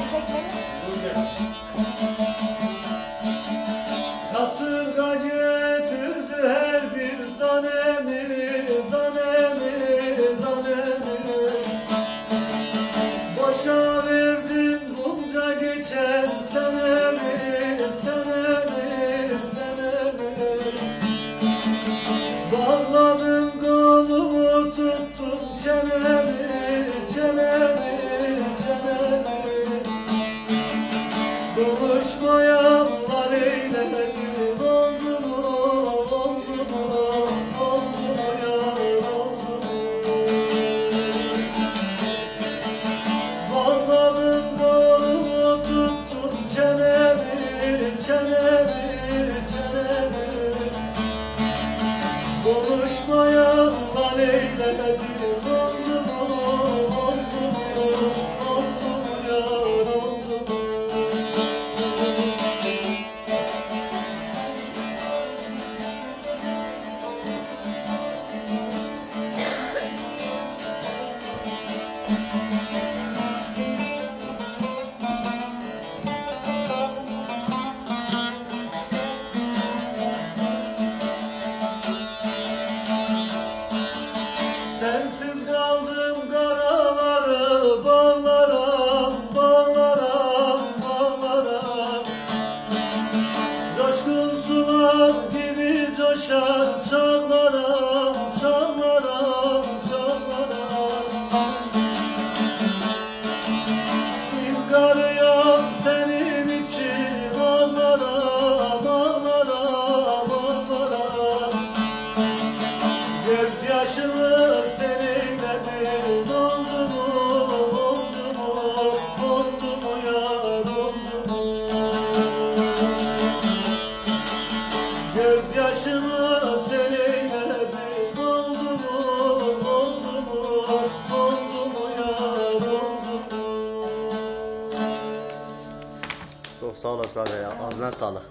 Beni çekmeni. Kasırga getirdi her bir tanemi, tanemi, tanemi Boşa verdin bunca geçen Kavuşmaya var eyledin oldu mu, oldu mu, tuttun çenemi, çenemi, çenemi. Konuşmaya var eyledin Sensiz kaldım karaları bağlara, bağlara, bağlara. Coşkun sular gibi coşar çağlara, sağ olasın abi ya. Ağzına sağlık.